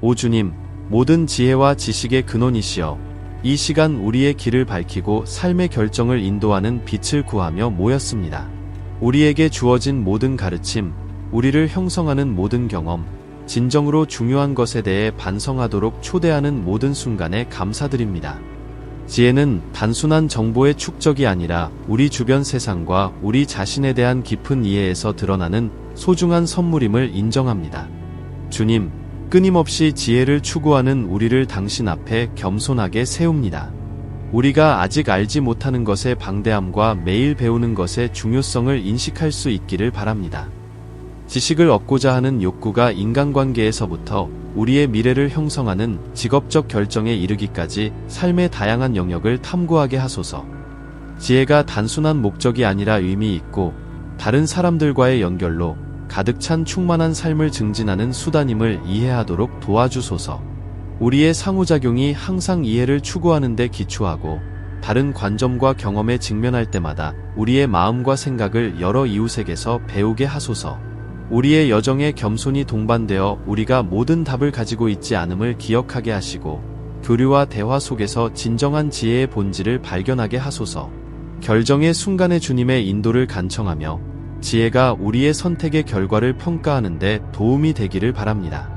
오 주님, 모든 지혜와 지식의 근원이시여, 이 시간 우리의 길을 밝히고 삶의 결정을 인도하는 빛을 구하며 모였습니다. 우리에게 주어진 모든 가르침, 우리를 형성하는 모든 경험, 진정으로 중요한 것에 대해 반성하도록 초대하는 모든 순간에 감사드립니다. 지혜는 단순한 정보의 축적이 아니라 우리 주변 세상과 우리 자신에 대한 깊은 이해에서 드러나는 소중한 선물임을 인정합니다. 주님, 끊임없이 지혜를 추구하는 우리를 당신 앞에 겸손하게 세웁니다. 우리가 아직 알지 못하는 것의 방대함과 매일 배우는 것의 중요성을 인식할 수 있기를 바랍니다. 지식을 얻고자 하는 욕구가 인간관계에서부터 우리의 미래를 형성하는 직업적 결정에 이르기까지 삶의 다양한 영역을 탐구하게 하소서. 지혜가 단순한 목적이 아니라 의미 있고 다른 사람들과의 연결로 가득 찬 충만한 삶을 증진하는 수단임을 이해하도록 도와주소서. 우리의 상호작용이 항상 이해를 추구하는 데 기초하고 다른 관점과 경험에 직면할 때마다 우리의 마음과 생각을 여러 이웃에게서 배우게 하소서. 우리의 여정에 겸손히 동반되어 우리가 모든 답을 가지고 있지 않음을 기억하게 하시고 교류와 대화 속에서 진정한 지혜의 본질을 발견하게 하소서. 결정의 순간에 주님의 인도를 간청하며 지혜가 우리의 선택의 결과를 평가하는데 도움이 되기를 바랍니다.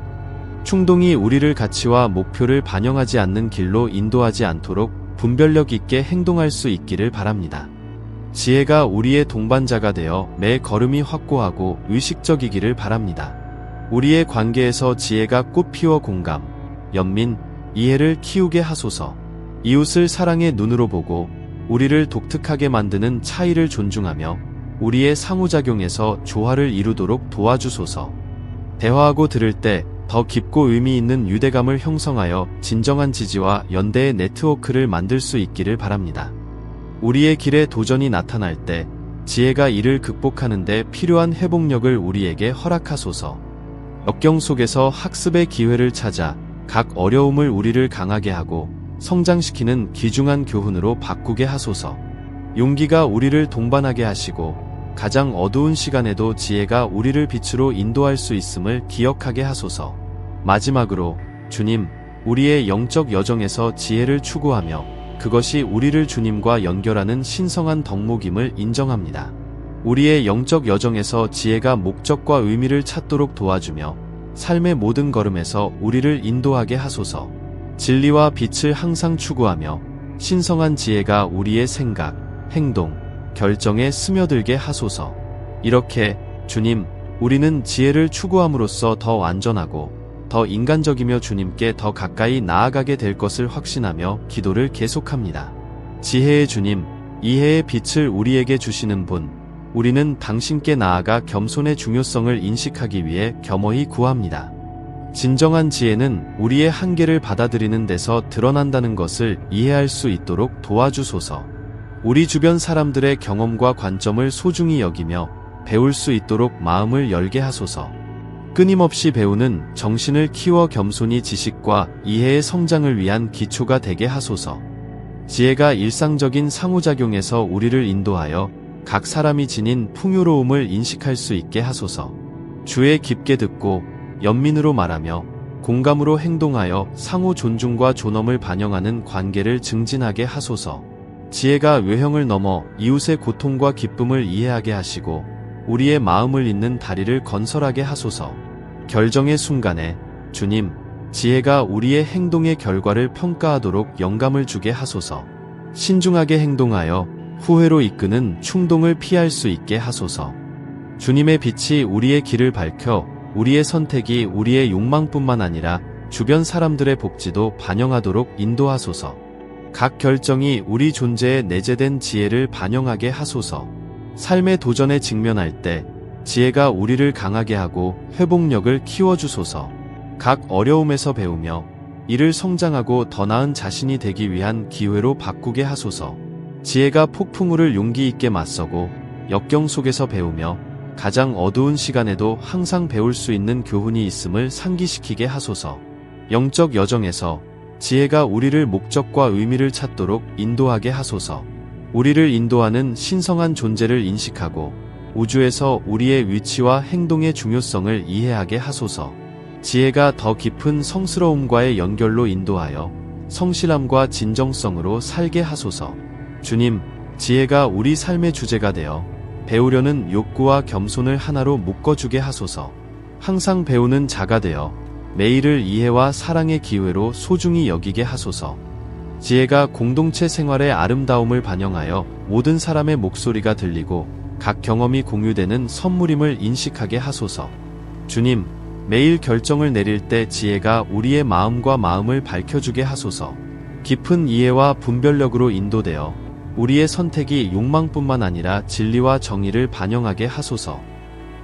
충동이 우리를 가치와 목표를 반영하지 않는 길로 인도하지 않도록 분별력 있게 행동할 수 있기를 바랍니다. 지혜가 우리의 동반자가 되어 매 걸음이 확고하고 의식적이기를 바랍니다. 우리의 관계에서 지혜가 꽃피워 공감, 연민, 이해를 키우게 하소서. 이웃을 사랑의 눈으로 보고 우리를 독특하게 만드는 차이를 존중하며 우리의 상호작용에서 조화를 이루도록 도와주소서. 대화하고 들을 때 더 깊고 의미 있는 유대감을 형성하여 진정한 지지와 연대의 네트워크를 만들 수 있기를 바랍니다. 우리의 길에 도전이 나타날 때 지혜가 이를 극복하는데 필요한 회복력을 우리에게 허락하소서. 역경 속에서 학습의 기회를 찾아 각 어려움을 우리를 강하게 하고 성장시키는 귀중한 교훈으로 바꾸게 하소서. 용기가 우리를 동반하게 하시고 가장 어두운 시간에도 지혜가 우리를 빛으로 인도할 수 있음을 기억하게 하소서. 마지막으로 주님, 우리의 영적 여정에서 지혜를 추구하며 그것이 우리를 주님과 연결하는 신성한 덕목임을 인정합니다. 우리의 영적 여정에서 지혜가 목적과 의미를 찾도록 도와주며 삶의 모든 걸음에서 우리를 인도하게 하소서. 진리와 빛을 항상 추구하며 신성한 지혜가 우리의 생각, 행동, 결정에 스며들게 하소서. 이렇게 주님, 우리는 지혜를 추구함으로써 더 완전하고 더 인간적이며 주님께 더 가까이 나아가게 될 것을 확신하며 기도를 계속합니다. 지혜의 주님, 이해의 빛을 우리에게 주시는 분, 우리는 당신께 나아가 겸손의 중요성을 인식하기 위해 겸허히 구합니다. 진정한 지혜는 우리의 한계를 받아들이는 데서 드러난다는 것을 이해할 수 있도록 도와주소서. 우리 주변 사람들의 경험과 관점을 소중히 여기며 배울 수 있도록 마음을 열게 하소서. 끊임없이 배우는 정신을 키워 겸손히 지식과 이해의 성장을 위한 기초가 되게 하소서. 지혜가 일상적인 상호작용에서 우리를 인도하여 각 사람이 지닌 풍요로움을 인식할 수 있게 하소서. 주의 깊게 듣고 연민으로 말하며 공감으로 행동하여 상호 존중과 존엄을 반영하는 관계를 증진하게 하소서. 지혜가 외형을 넘어 이웃의 고통과 기쁨을 이해하게 하시고 우리의 마음을 잇는 다리를 건설하게 하소서. 결정의 순간에 주님, 지혜가 우리의 행동의 결과를 평가하도록 영감을 주게 하소서. 신중하게 행동하여 후회로 이끄는 충동을 피할 수 있게 하소서. 주님의 빛이 우리의 길을 밝혀 우리의 선택이 우리의 욕망뿐만 아니라 주변 사람들의 복지도 반영하도록 인도하소서. 각 결정이 우리 존재에 내재된 지혜를 반영하게 하소서. 삶의 도전에 직면할 때 지혜가 우리를 강하게 하고 회복력을 키워주소서. 각 어려움에서 배우며 이를 성장하고 더 나은 자신이 되기 위한 기회로 바꾸게 하소서. 지혜가 폭풍우를 용기 있게 맞서고 역경 속에서 배우며 가장 어두운 시간에도 항상 배울 수 있는 교훈이 있음을 상기시키게 하소서. 영적 여정에서 지혜가 우리를 목적과 의미를 찾도록 인도하게 하소서. 우리를 인도하는 신성한 존재를 인식하고 우주에서 우리의 위치와 행동의 중요성을 이해하게 하소서. 지혜가 더 깊은 성스러움과의 연결로 인도하여 성실함과 진정성으로 살게 하소서. 주님, 지혜가 우리 삶의 주제가 되어 배우려는 욕구와 겸손을 하나로 묶어주게 하소서. 항상 배우는 자가 되어 매일을 이해와 사랑의 기회로 소중히 여기게 하소서. 지혜가 공동체 생활의 아름다움을 반영하여 모든 사람의 목소리가 들리고 각 경험이 공유되는 선물임을 인식하게 하소서. 주님, 매일 결정을 내릴 때 지혜가 우리의 마음과 마음을 밝혀주게 하소서. 깊은 이해와 분별력으로 인도되어 우리의 선택이 욕망뿐만 아니라 진리와 정의를 반영하게 하소서.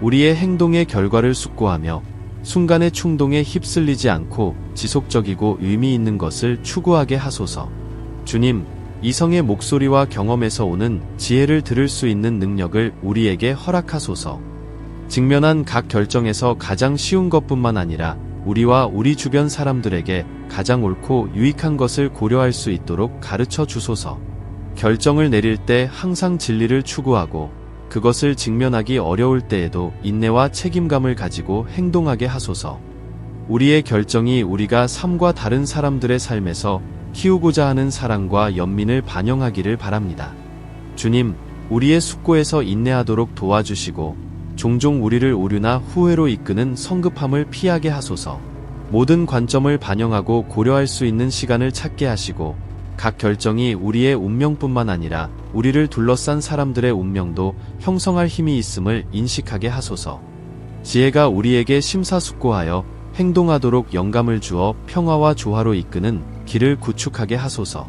우리의 행동의 결과를 숙고하며 순간의 충동에 휩쓸리지 않고 지속적이고 의미 있는 것을 추구하게 하소서. 주님, 이성의 목소리와 경험에서 오는 지혜를 들을 수 있는 능력을 우리에게 허락하소서. 직면한 각 결정에서 가장 쉬운 것뿐만 아니라 우리와 우리 주변 사람들에게 가장 옳고 유익한 것을 고려할 수 있도록 가르쳐 주소서. 결정을 내릴 때 항상 진리를 추구하고 그것을 직면하기 어려울 때에도 인내와 책임감을 가지고 행동하게 하소서. 우리의 결정이 우리가 삶과 다른 사람들의 삶에서 키우고자 하는 사랑과 연민을 반영하기를 바랍니다. 주님, 우리의 숙고에서 인내하도록 도와주시고 종종 우리를 오류나 후회로 이끄는 성급함을 피하게 하소서. 모든 관점을 반영하고 고려할 수 있는 시간을 찾게 하시고 각 결정이 우리의 운명뿐만 아니라 우리를 둘러싼 사람들의 운명도 형성할 힘이 있음을 인식하게 하소서. 지혜가 우리에게 심사숙고하여 행동하도록 영감을 주어 평화와 조화로 이끄는 길을 구축하게 하소서.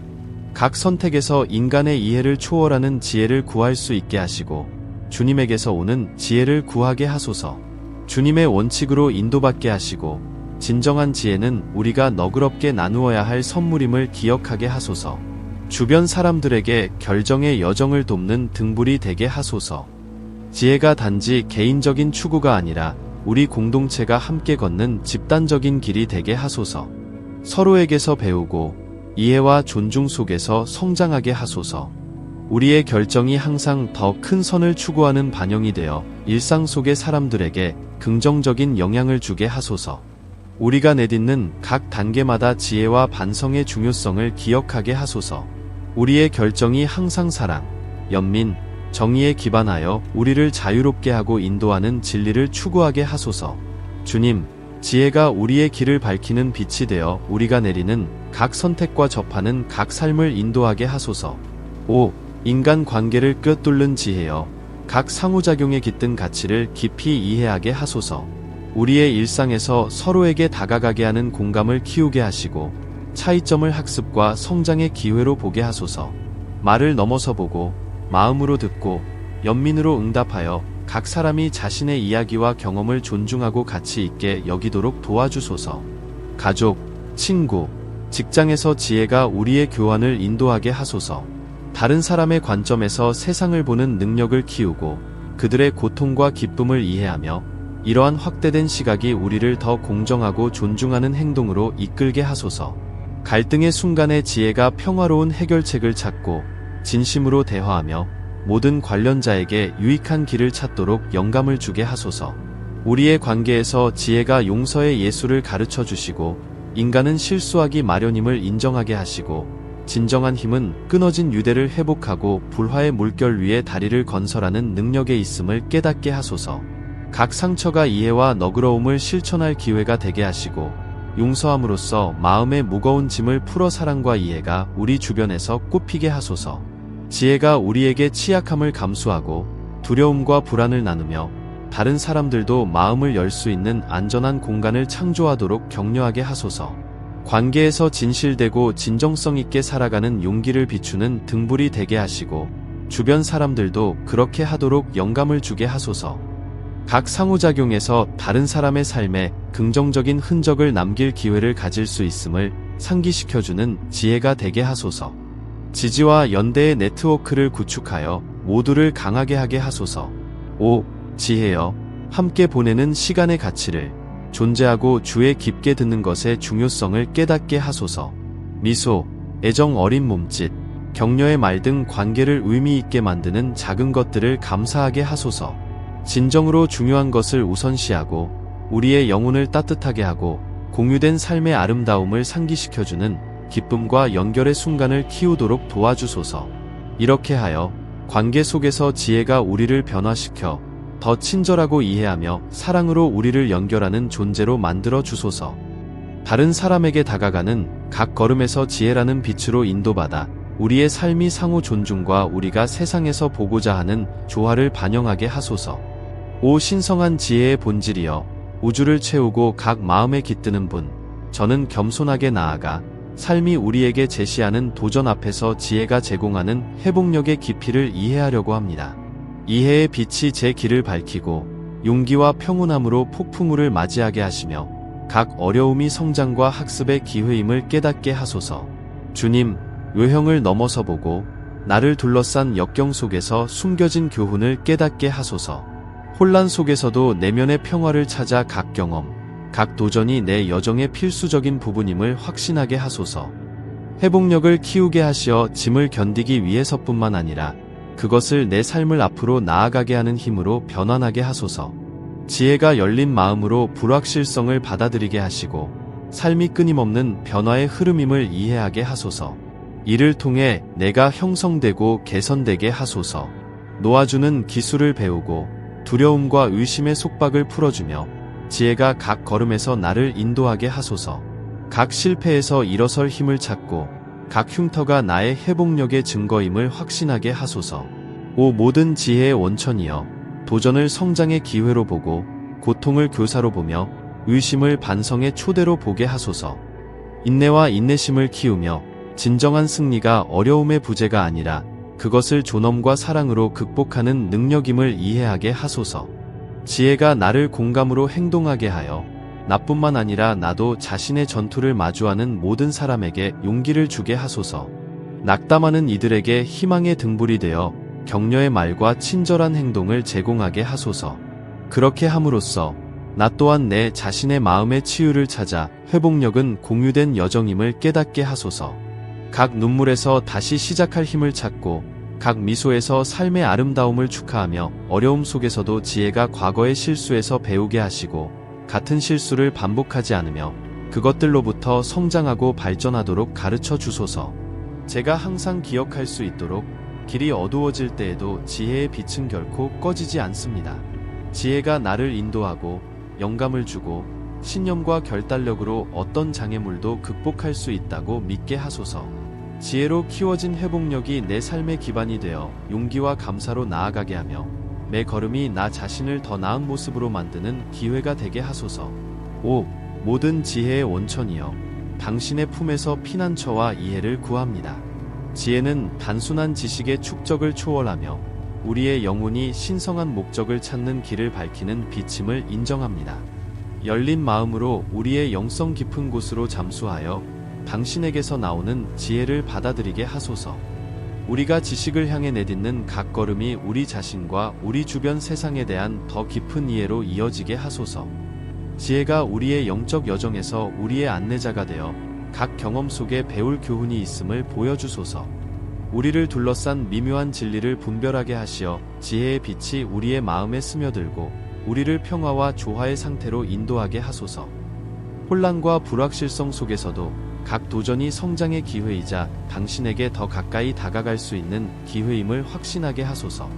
각 선택에서 인간의 이해를 초월하는 지혜를 구할 수 있게 하시고 주님에게서 오는 지혜를 구하게 하소서. 주님의 원칙으로 인도받게 하시고 진정한 지혜는 우리가 너그럽게 나누어야 할 선물임을 기억하게 하소서. 주변 사람들에게 결정의 여정을 돕는 등불이 되게 하소서. 지혜가 단지 개인적인 추구가 아니라 우리 공동체가 함께 걷는 집단적인 길이 되게 하소서. 서로에게서 배우고 이해와 존중 속에서 성장하게 하소서. 우리의 결정이 항상 더 큰 선을 추구하는 반영이 되어 일상 속의 사람들에게 긍정적인 영향을 주게 하소서. 우리가 내딛는 각 단계마다 지혜와 반성의 중요성을 기억하게 하소서. 우리의 결정이 항상 사랑, 연민, 정의에 기반하여 우리를 자유롭게 하고 인도하는 진리를 추구하게 하소서. 주님, 지혜가 우리의 길을 밝히는 빛이 되어 우리가 내리는 각 선택과 접하는 각 삶을 인도하게 하소서. 5. 인간 관계를 꿰뚫는 지혜여. 각 상호작용에 깃든 가치를 깊이 이해하게 하소서. 우리의 일상에서 서로에게 다가가게 하는 공감을 키우게 하시고 차이점을 학습과 성장의 기회로 보게 하소서. 말을 넘어서 보고 마음으로 듣고 연민으로 응답하여 각 사람이 자신의 이야기와 경험을 존중하고 가치 있게 여기도록 도와주소서. 가족, 친구, 직장에서 지혜가 우리의 교환을 인도하게 하소서. 다른 사람의 관점에서 세상을 보는 능력을 키우고 그들의 고통과 기쁨을 이해하며 이러한 확대된 시각이 우리를 더 공정하고 존중하는 행동으로 이끌게 하소서. 갈등의 순간에 지혜가 평화로운 해결책을 찾고 진심으로 대화하며 모든 관련자에게 유익한 길을 찾도록 영감을 주게 하소서. 우리의 관계에서 지혜가 용서의 예수를 가르쳐 주시고 인간은 실수하기 마련임을 인정하게 하시고 진정한 힘은 끊어진 유대를 회복하고 불화의 물결 위에 다리를 건설하는 능력에 있음을 깨닫게 하소서. 각 상처가 이해와 너그러움을 실천할 기회가 되게 하시고 용서함으로써 마음의 무거운 짐을 풀어 사랑과 이해가 우리 주변에서 꽃피게 하소서. 지혜가 우리에게 취약함을 감수하고 두려움과 불안을 나누며 다른 사람들도 마음을 열 수 있는 안전한 공간을 창조하도록 격려하게 하소서. 관계에서 진실되고 진정성 있게 살아가는 용기를 비추는 등불이 되게 하시고 주변 사람들도 그렇게 하도록 영감을 주게 하소서. 각 상호작용에서 다른 사람의 삶에 긍정적인 흔적을 남길 기회를 가질 수 있음을 상기시켜주는 지혜가 되게 하소서. 지지와 연대의 네트워크를 구축하여 모두를 강하게 하게 하소서. 5. 지혜여, 함께 보내는 시간의 가치를 존재하고 주에 깊게 듣는 것의 중요성을 깨닫게 하소서. 미소, 애정 어린 몸짓, 격려의 말 등 관계를 의미 있게 만드는 작은 것들을 감사하게 하소서. 진정으로 중요한 것을 우선시하고 우리의 영혼을 따뜻하게 하고 공유된 삶의 아름다움을 상기시켜주는 기쁨과 연결의 순간을 키우도록 도와주소서. 이렇게 하여 관계 속에서 지혜가 우리를 변화시켜 더 친절하고 이해하며 사랑으로 우리를 연결하는 존재로 만들어 주소서. 다른 사람에게 다가가는 각 걸음에서 지혜라는 빛으로 인도받아 우리의 삶이 상호 존중과 우리가 세상에서 보고자 하는 조화를 반영하게 하소서. 오 신성한 지혜의 본질이여 우주를 채우고 각 마음에 깃드는 분 저는 겸손하게 나아가 삶이 우리에게 제시하는 도전 앞에서 지혜가 제공하는 회복력의 깊이를 이해하려고 합니다. 이해의 빛이 제 길을 밝히고 용기와 평온함으로 폭풍우를 맞이하게 하시며 각 어려움이 성장과 학습의 기회임을 깨닫게 하소서. 주님, 외형을 넘어서 보고 나를 둘러싼 역경 속에서 숨겨진 교훈을 깨닫게 하소서. 혼란 속에서도 내면의 평화를 찾아 각 경험, 각 도전이 내 여정의 필수적인 부분임을 확신하게 하소서. 회복력을 키우게 하시어 짐을 견디기 위해서뿐만 아니라 그것을 내 삶을 앞으로 나아가게 하는 힘으로 변환하게 하소서. 지혜가 열린 마음으로 불확실성을 받아들이게 하시고 삶이 끊임없는 변화의 흐름임을 이해하게 하소서. 이를 통해 내가 형성되고 개선되게 하소서. 놓아주는 기술을 배우고 두려움과 의심의 속박을 풀어주며 지혜가 각 걸음에서 나를 인도하게 하소서. 각 실패에서 일어설 힘을 찾고 각 흉터가 나의 회복력의 증거임을 확신하게 하소서. 오 모든 지혜의 원천이여 도전을 성장의 기회로 보고 고통을 교사로 보며 의심을 반성의 초대로 보게 하소서. 인내와 인내심을 키우며 진정한 승리가 어려움의 부재가 아니라 그것을 존엄과 사랑으로 극복하는 능력임을 이해하게 하소서. 지혜가 나를 공감으로 행동하게 하여 나뿐만 아니라 나도 자신의 전투를 마주하는 모든 사람에게 용기를 주게 하소서. 낙담하는 이들에게 희망의 등불이 되어 격려의 말과 친절한 행동을 제공하게 하소서. 그렇게 함으로써 나 또한 내 자신의 마음의 치유를 찾아 회복력은 공유된 여정임을 깨닫게 하소서. 각 눈물에서 다시 시작할 힘을 찾고 각 미소에서 삶의 아름다움을 축하하며 어려움 속에서도 지혜가 과거의 실수에서 배우게 하시고 같은 실수를 반복하지 않으며 그것들로부터 성장하고 발전하도록 가르쳐 주소서. 제가 항상 기억할 수 있도록 길이 어두워질 때에도 지혜의 빛은 결코 꺼지지 않습니다. 지혜가 나를 인도하고 영감을 주고 신념과 결단력으로 어떤 장애물도 극복할 수 있다고 믿게 하소서. 지혜로 키워진 회복력이 내 삶의 기반이 되어 용기와 감사로 나아가게 하며 매 걸음이 나 자신을 더 나은 모습으로 만드는 기회가 되게 하소서. 5. 모든 지혜의 원천이여 당신의 품에서 피난처와 이해를 구합니다. 지혜는 단순한 지식의 축적을 초월하며 우리의 영혼이 신성한 목적을 찾는 길을 밝히는 비침을 인정합니다. 열린 마음으로 우리의 영성 깊은 곳으로 잠수하여 당신에게서 나오는 지혜를 받아들이게 하소서. 우리가 지식을 향해 내딛는 각 걸음이 우리 자신과 우리 주변 세상에 대한 더 깊은 이해로 이어지게 하소서. 지혜가 우리의 영적 여정에서 우리의 안내자가 되어 각 경험 속에 배울 교훈이 있음을 보여주소서. 우리를 둘러싼 미묘한 진리를 분별하게 하시어 지혜의 빛이 우리의 마음에 스며들고 우리를 평화와 조화의 상태로 인도하게 하소서. 혼란과 불확실성 속에서도 각 도전이 성장의 기회이자 당신에게 더 가까이 다가갈 수 있는 기회임을 확신하게 하소서.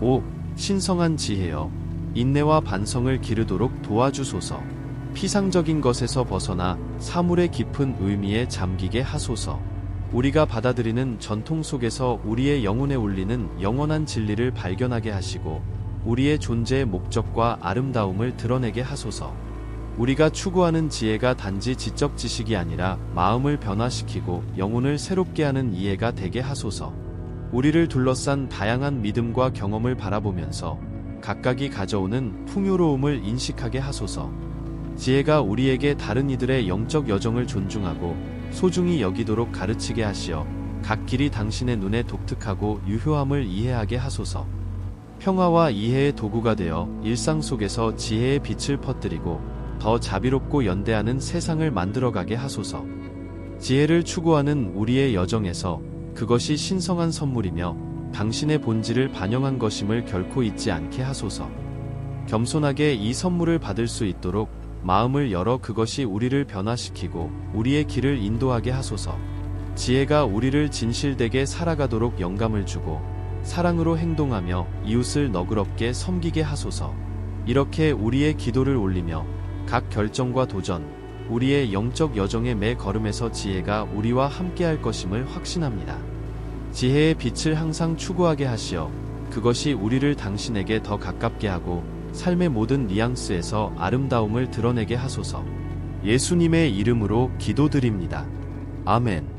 5. 신성한 지혜여. 인내와 반성을 기르도록 도와주소서. 피상적인 것에서 벗어나 사물의 깊은 의미에 잠기게 하소서. 우리가 받아들이는 전통 속에서 우리의 영혼에 울리는 영원한 진리를 발견하게 하시고 우리의 존재의 목적과 아름다움을 드러내게 하소서. 우리가 추구하는 지혜가 단지 지적 지식이 아니라 마음을 변화시키고 영혼을 새롭게 하는 이해가 되게 하소서. 우리를 둘러싼 다양한 믿음과 경험을 바라보면서 각각이 가져오는 풍요로움을 인식하게 하소서. 지혜가 우리에게 다른 이들의 영적 여정을 존중하고 소중히 여기도록 가르치게 하시어 각 길이 당신의 눈에 독특하고 유효함을 이해하게 하소서. 평화와 이해의 도구가 되어 일상 속에서 지혜의 빛을 퍼뜨리고 더 자비롭고 연대하는 세상을 만들어가게 하소서. 지혜를 추구하는 우리의 여정에서 그것이 신성한 선물이며 당신의 본질을 반영한 것임을 결코 잊지 않게 하소서. 겸손하게 이 선물을 받을 수 있도록 마음을 열어 그것이 우리를 변화시키고 우리의 길을 인도하게 하소서. 지혜가 우리를 진실되게 살아가도록 영감을 주고 사랑으로 행동하며 이웃을 너그럽게 섬기게 하소서. 이렇게 우리의 기도를 올리며 각 결정과 도전, 우리의 영적 여정의 매 걸음에서 지혜가 우리와 함께할 것임을 확신합니다. 지혜의 빛을 항상 추구하게 하시어 그것이 우리를 당신에게 더 가깝게 하고 삶의 모든 뉘앙스에서 아름다움을 드러내게 하소서. 예수님의 이름으로 기도드립니다. 아멘.